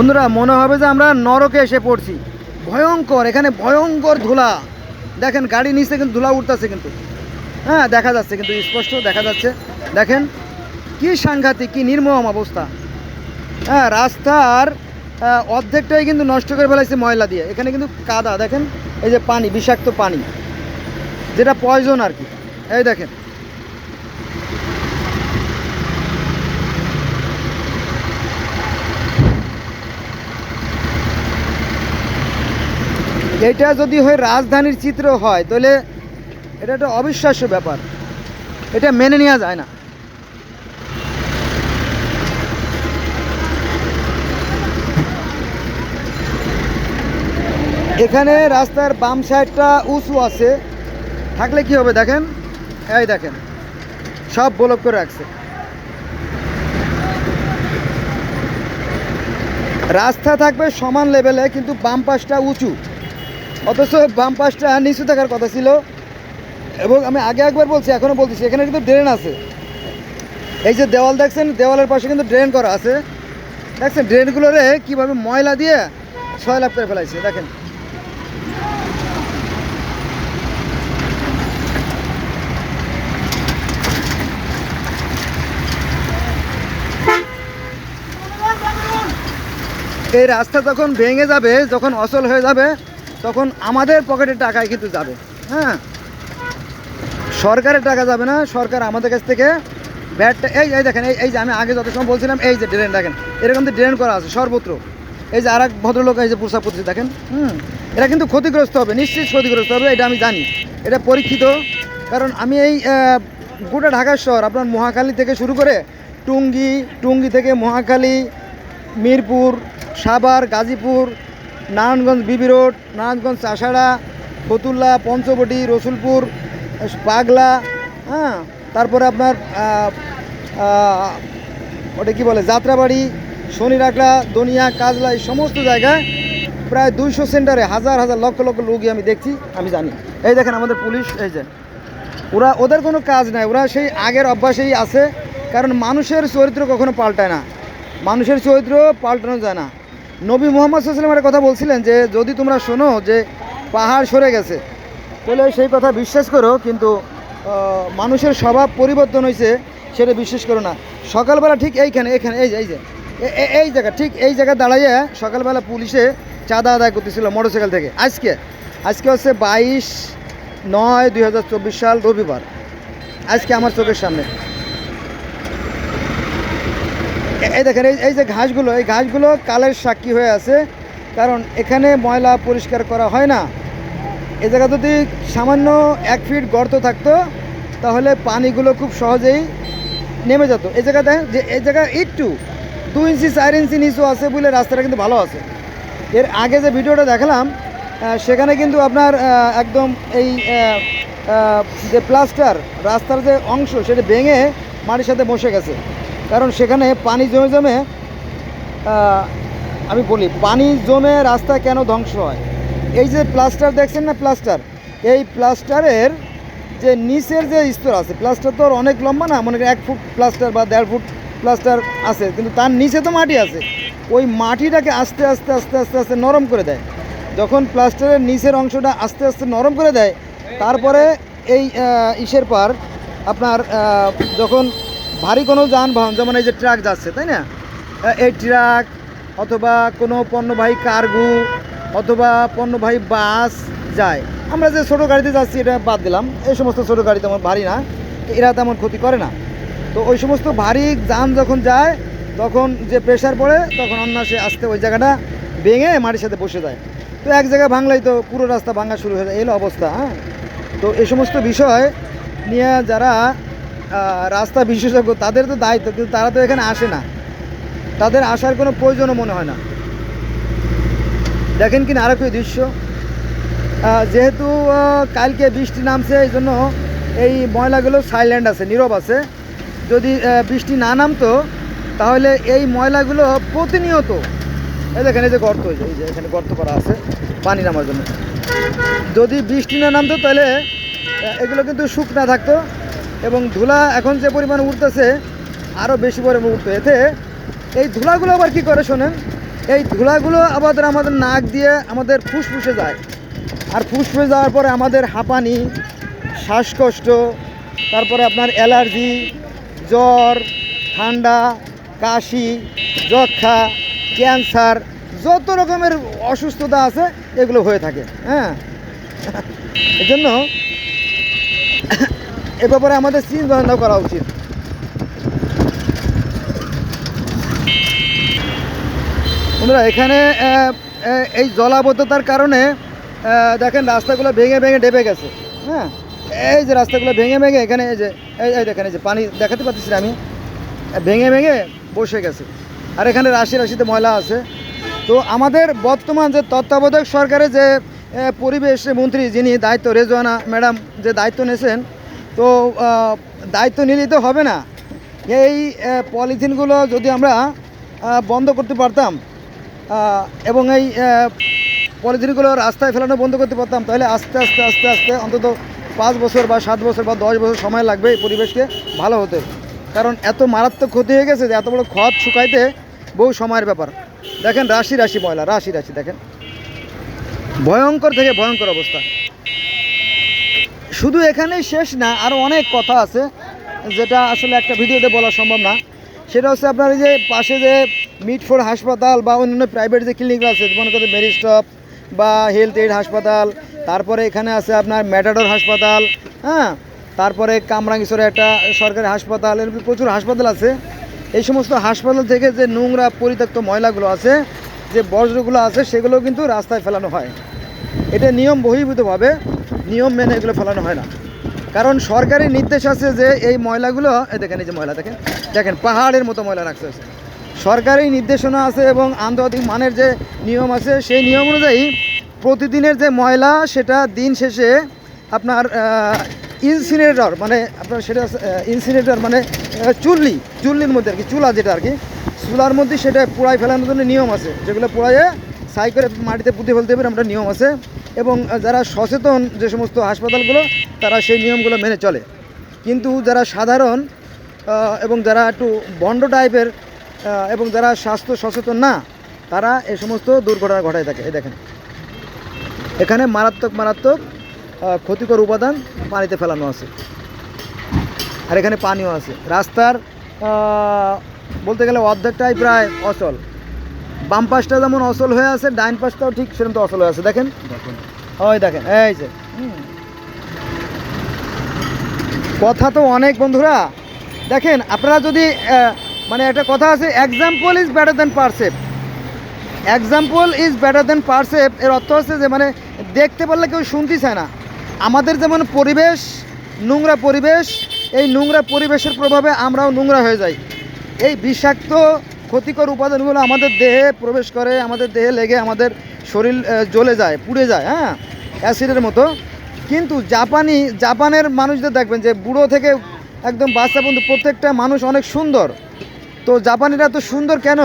বন্ধুরা, মনে হবে যে আমরা নরকে এসে পড়ছি। ভয়ঙ্কর, এখানে ভয়ঙ্কর ধুলা। দেখেন গাড়ি নিচে কিন্তু ধুলা উঠতেছে কিন্তু। হ্যাঁ দেখা যাচ্ছে কিন্তু, স্পষ্ট দেখা যাচ্ছে। দেখেন, কি সাংঘাতিক, কি নির্মম অবস্থা। হ্যাঁ রাস্তার অর্ধেকটাই কিন্তু নষ্ট করে ফেলাইছে ময়লা দিয়ে। এখানে কিন্তু কাদা, দেখেন, এই যে পানি, বিষাক্ত পানি। যেটা পয়জন আর কি। এই দেখেন এটা যদি হয় রাজধানীর চিত্র হয়, তাহলে এটা একটা অবিশ্বাস্য ব্যাপার। এটা মেনে নেওয়া যায় না। এখানে রাস্তার বাম সাইডটা উঁচু আছে। থাকলে কি হবে দেখেন? এই দেখেন, সব ব্লক করে রাখছে। রাস্তা থাকবে সমান লেভেলে কিন্তু বাম পাশটা উঁচু। অথচ বাম পাশটা নিচু থাকার কথা ছিল। এবং আমি আগে একবার বলছি এখনও বলছি এখানে কিন্তু ড্রেন আছে। এই যে দেওয়াল দেখছেন, দেওয়ালের পাশে কিন্তু ড্রেন করা আছে। দেখছেন ড্রেনগুলোরে কীভাবে ময়লা দিয়ে ছয় লাভ করে ফেলাইছে, দেখেন। এই রাস্তা যখন ভেঙে যাবে, যখন অচল হয়ে যাবে তখন আমাদের পকেটের টাকায় কিন্তু যাবে হ্যাঁ? সরকারের টাকা যাবে না, সরকার আমাদের কাছ থেকে ব্যাটটা, এই এই দেখেন, এই এই যে আমি আগে যত সময় বলছিলাম, এই যে ড্রেন দেখেন, এরকম তো ড্রেন করা আছে, সর্বত্র। এই যে আর এক ভদ্রলোক, এই যে পুষা পুষি দেখেন, হুম? এটা কিন্তু ক্ষতিগ্রস্ত হবে, নিশ্চিত ক্ষতিগ্রস্ত হবে, এটা আমি জানি, এটা পরীক্ষিত, কারণ আমি এই গোটা ঢাকার শহর, আপনার মহাকালী থেকে শুরু করে টুঙ্গি টুঙ্গি থেকে Mohakhali, Mirpur, Savar, Gazipur Narayanganj B B road, Narayanganj Chashara Fatullah, Panchabati, Rasulpur, Pagla হ্যাঁ তারপরে আপনার ওটা কি বলে, যাত্রাবাড়ি শনিরাকড়া দনিয়া, কাজলা, এই সমস্ত জায়গায় প্রায় দুইশো সেন্টারে হাজার হাজার লক্ষ লক্ষ রোগী আমি দেখছি, আমি জানি। এই দেখেন আমাদের পুলিশ, এই যে, ওরা, ওদের কোনো কাজ নাই, ওরা সেই আগের অভ্যাসেই আছে, কারণ মানুষের চরিত্র কখনো পাল্টায় না। মানুষের চরিত্র পাল্টানো যায় না। নবী মোহাম্মদ সাল্লামের কথা বলছিলেন যে, যদি তোমরা শোনো যে পাহাড় সরে গেছে, তাহলে সেই কথা বিশ্বাস করো, কিন্তু মানুষের স্বভাব পরিবর্তন হয়েছে সেটা বিশ্বাস করো না। সকালবেলা ঠিক এইখানে, এখানে, এই যে এই যে এই জায়গা, ঠিক এই জায়গায় দাঁড়াইয়ে সকালবেলা পুলিশে চাঁদা আদায় করতেছিল মোটরসাইকেল থেকে। আজকে আজকে হচ্ছে বাইশ নয় দুই সাল রবিবার। আজকে আমার চোখের সামনে। এই দেখেন, এই এই যে ঘাসগুলো, এই ঘাসগুলো কালের সাক্ষী হয়ে আছে। কারণ এখানে ময়লা পরিষ্কার করা হয় না। এ জায়গা যদি সামান্য এক ফিট গর্ত থাকতো, তাহলে পানিগুলো খুব সহজেই নেমে যেত। এই জায়গা দেখেন যে এই জায়গা একটু দু ইঞ্চি, চার ইঞ্চি নিচু আছে বলে রাস্তাটা কিন্তু ভালো আছে। এর আগে যে ভিডিওটা দেখালাম সেখানে কিন্তু আপনার একদম এই যে প্লাস্টার, রাস্তার যে অংশ, সেটা ভেঙে মাটির সাথে বসে গেছে। কারণ সেখানে পানি জমে জমে আমি বলি, পানি জমে রাস্তা কেন ধ্বংস হয়? এই যে প্লাস্টার দেখছেন না প্লাস্টার? এই প্লাস্টারের যে নিচের যে স্তর আছে, প্লাস্টার তো অনেক লম্বা না, মনে এক ফুট প্লাস্টার বা দেড় ফুট প্লাস্টার আছে, কিন্তু তার নিচে তো মাটি আছে। ওই মাটিটাকে আস্তে আস্তে আস্তে আস্তে আস্তে নরম করে দেয়। যখন প্লাস্টারের নিচের অংশটা আস্তে আস্তে নরম করে দেয়, তারপরে এই ইসের পার আপনার যখন ভারী কোনো যানবাহন, যেমন এই যে ট্রাক যাচ্ছে, তাই না? এই ট্রাক অথবা কোনো পণ্যবাহী কার্গো অথবা পণ্যবাহী বাস যায়। আমরা যে ছোটো গাড়িতে যাচ্ছি, এটা বাদ দিলাম। এই সমস্ত ছোটো গাড়ি তেমন ভারী না, এরা তেমন ক্ষতি করে না। তো ওই সমস্ত ভারী যান যখন যায়, তখন যে প্রেশার পড়ে, তখন অন্যাসে আসতে ওই জায়গাটা ভেঙে মাটির সাথে বসে যায়। তো এক জায়গায় ভাঙলেই তো পুরো রাস্তা ভাঙা শুরু হয়ে যায়, এই হলো অবস্থা হ্যাঁ? তো এই সমস্ত বিষয় নিয়ে যারা রাস্তা বিশেষজ্ঞ, তাদের তো দায়িত্ব, কিন্তু তারা তো এখানে আসে না। তাদের আসার কোনো প্রয়োজনও মনে হয় না। দেখেন কিনা আরেকটি দৃশ্য। যেহেতু কালকে বৃষ্টি নামছে, এই জন্য এই ময়লাগুলো সাইল্যান্ড আছে, নীরব আছে। যদি বৃষ্টি না নামতো, তাহলে এই ময়লাগুলো প্রতিনিয়ত, এই দেখেন, এই যে গর্ত, এই যে এখানে গর্ত করা আছে, পানি নামার জন্য। যদি বৃষ্টি না নামতো, তাহলে এগুলো কিন্তু শুকনা থাকতো। এবং ধুলা এখন যে পরিমাণে উঠতেছে আরও বেশি পরিমাণে উঠতো এতে এই ধুলাগুলো আবার কী করে শোনেন? এই ধুলাগুলো আবার আমাদের নাক দিয়ে আমাদের ফুসফুসে যায়। আর ফুসফুসে যাওয়ার পরে আমাদের হাঁপানি, শ্বাসকষ্ট, তারপরে আপনার অ্যালার্জি, জ্বর, ঠান্ডা, কাশি, যক্ষা, ক্যান্সার, যত রকমের অসুস্থতা আছে, এগুলো হয়ে থাকে। হ্যাঁ? এজন্য এ ব্যাপারে আমাদের চিন্তা করা উচিত। বন্ধুরা, এখানে এই জলাবদ্ধতার কারণে দেখেন রাস্তাগুলো ভেঙে ভেঙে ডেবে গেছে। হ্যাঁ? এই যে রাস্তাগুলো ভেঙে ভেঙে, এখানে এই যে, এই এই দেখেন, এই যে পানি দেখাতে পারতেছি আমি। ভেঙে ভেঙে বসে গেছে। আর এখানে রাশি রাশিতে ময়লা আছে। তো আমাদের বর্তমান যে তত্ত্বাবধায়ক সরকারের যে পরিবেশ মন্ত্রী যিনি দায়িত্ব, রেজওয়ানা ম্যাডাম যে দায়িত্ব নিয়েছেন তো দায়িত্ব নিলেই তো হবে না। এই পলিথিনগুলো যদি আমরা বন্ধ করতে পারতাম এবং এই পলিথিনগুলো রাস্তায় ফেলানো বন্ধ করতে পারতাম, তাহলে আস্তে আস্তে আস্তে আস্তে অন্তত পাঁচ বছর বা সাত বছর বা দশ বছর সময় লাগবে এই পরিবেশকে ভালো হতে। কারণ এত মারাত্মক ক্ষতি হয়ে গেছে যে এত বড় খত শুকাইতে বহু সময়ের ব্যাপার। দেখেন রাশি রাশি, ময়লা, রাশি রাশি, দেখেন। ভয়ঙ্কর থেকে ভয়ঙ্কর অবস্থা। শুধু এখানেই শেষ না আরও অনেক কথা আছে, যেটা আসলে একটা ভিডিওতে বলা সম্ভব না। সেটা হচ্ছে আপনার এই যে পাশে যে মিটফোর হাসপাতাল বা অন্যান্য প্রাইভেট যে ক্লিনিক আছে মনে করেন মেরিস্টপ বা হেলথ এইড হাসপাতাল, তারপরে এখানে আছে আপনার ম্যাটাডোর হাসপাতাল হ্যাঁ? তারপরে কামরাঙ্গিচরে একটা সরকারি হাসপাতাল এরকম প্রচুর হাসপাতাল আছে। এই সমস্ত হাসপাতাল থেকে যে নোংরা পরিত্যক্ত ময়লাগুলো আছে, যে বজ্রগুলো আছে, সেগুলো কিন্তু রাস্তায় ফেলানো হয়। এটা নিয়ম বহির্ভূতভাবে। নিয়ম মেনে এগুলো ফেলানো হয় না। কারণ সরকারি নির্দেশ আছে যে এই ময়লাগুলো, এই দেখেন এই যে ময়লা, দেখেন? দেখেন, পাহাড়ের মতো ময়লা রাখতে আছে সরকারি নির্দেশনা আছে এবং আন্তর্জাতিক মানের যে নিয়ম আছে, সেই নিয়ম অনুযায়ী প্রতিদিনের যে ময়লা, সেটা দিন শেষে আপনার ইনসিনেটর মানে আপনার সেটা ইনসিনেটর মানে চুল্লি, চুল্লির মধ্যে আর কি, চুলা যেটা আর কি, চুলার মধ্যে সেটা পোড়াই ফেলানোর জন্য নিয়ম আছে। যেগুলো পোড়াইয়ে সাই করে মাটিতে পুঁতে ফেলতে হবে আমরা নিয়ম আছে। এবং যারা সচেতন যে সমস্ত হাসপাতালগুলো, তারা সেই নিয়মগুলো মেনে চলে। কিন্তু যারা সাধারণ এবং যারা একটু বন্ড টাইপের এবং যারা স্বাস্থ্য সচেতন না, তারা এ সমস্ত দুর্ঘটনা ঘটায় থাকে। এই দেখেন। এখানে মারাত্মক মারাত্মক ক্ষতিকর উপাদান পানিতে ফেলানো আছে। আর এখানে পানিও আছে। রাস্তার বলতে গেলে অর্ধেকটাই প্রায় অচল। বাম পাশটা যেমন অচল হয়ে আছে ডাইন পাশটাও ঠিক সেরকম তো অচল হয়ে আছে। দেখেন? ওই দেখেন এই যে। কথা তো অনেক বন্ধুরা। দেখেন আপনারা যদি মানে একটা কথা আছে example is better than precept example is better than precept এর অর্থ হচ্ছে যে মানে দেখতে পারলে কেউ শুনতে চায় না। আমাদের যেমন পরিবেশ নোংরা পরিবেশ এই নোংরা পরিবেশের প্রভাবে আমরাও নোংরা হয়ে যাই। এই বিষাক্ত ক্ষতিকর উপাদানগুলো আমাদের দেহে প্রবেশ করে, আমাদের দেহে লেগে, আমাদের শরীর জ্বলে যায়, পুড়ে যায় হ্যাঁ? অ্যাসিডের মতো। কিন্তু জাপানি, জাপানের মানুষদের দেখবেন যে বুড়ো থেকে একদম বাচ্চা পর্যন্ত প্রত্যেকটা মানুষ অনেক সুন্দর। তো জাপানিরা তো সুন্দর কেন?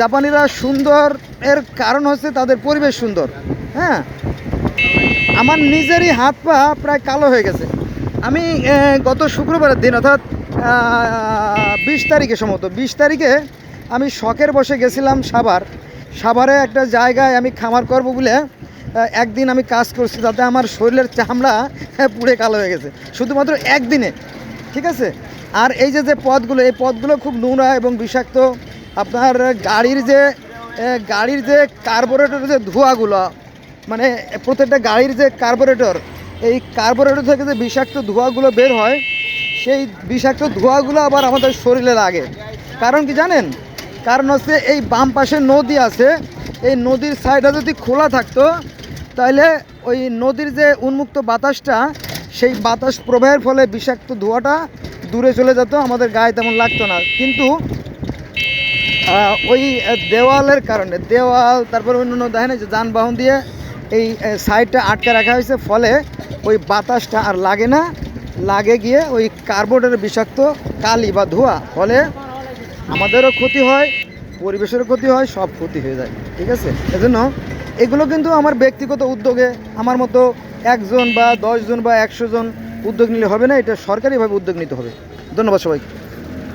জাপানিরা সুন্দর এর কারণ হচ্ছে তাদের পরিবেশ সুন্দর হ্যাঁ? আমার নিজেরই হাত পা প্রায় কালো হয়ে গেছে। আমি গত শুক্রবারের দিন, অর্থাৎ বিশ তারিখে সম্ভবত, বিশ তারিখে আমি শখের বসে গেছিলাম সাভার। সাভারে একটা জায়গায় আমি খামার করব বলে একদিন আমি কাজ করছি তাতে আমার শরীরের চামড়া হ্যাঁ, পুড়ে কালো হয়ে গেছে। শুধুমাত্র একদিনে ঠিক আছে? আর এই যে যে পথগুলো এই পথগুলো খুব নোংরা এবং বিষাক্ত। আপনার গাড়ির যে গাড়ির যে কার্বোরেটরের যে ধোঁয়াগুলো মানে প্রত্যেকটা গাড়ির যে কার্বোরেটর এই কার্বোরেটর থেকে যে বিষাক্ত ধোঁয়াগুলো বের হয় সেই বিষাক্ত ধোঁয়াগুলো আবার আমাদের শরীরে লাগে। কারণ কি জানেন? কারণ হচ্ছে এই বাম পাশে নদী আছে, এই নদীর সাইডটা যদি খোলা থাকতো, তাহলে ওই নদীর যে উন্মুক্ত বাতাসটা, সেই বাতাস প্রবাহের ফলে বিষাক্ত ধোঁয়াটা দূরে চলে যেত, আমাদের গায়ে তেমন লাগতো না। কিন্তু ওই দেওয়ালের কারণে, দেওয়াল, তারপর অন্যান্য দেখেন যে যানবাহন দিয়ে এই সাইডটা আটকে রাখা হয়েছে, ফলে ওই বাতাসটা আর লাগে না, লাগে গিয়ে ওই কার্বোনের বিষাক্ত কালি বা ধোঁয়া, ফলে আমাদেরও ক্ষতি হয়, পরিবেশেরও ক্ষতি হয়, সব ক্ষতি হয়ে যায়, ঠিক আছে? এজন্য এগুলো কিন্তু আমার ব্যক্তিগত উদ্যোগে আমার মতো একজন বা দশজন বা একশো জন উদ্যোগ নিলে হবে না, এটা সরকারিভাবে উদ্যোগ নিতে হবে। ধন্যবাদ সবাইকে।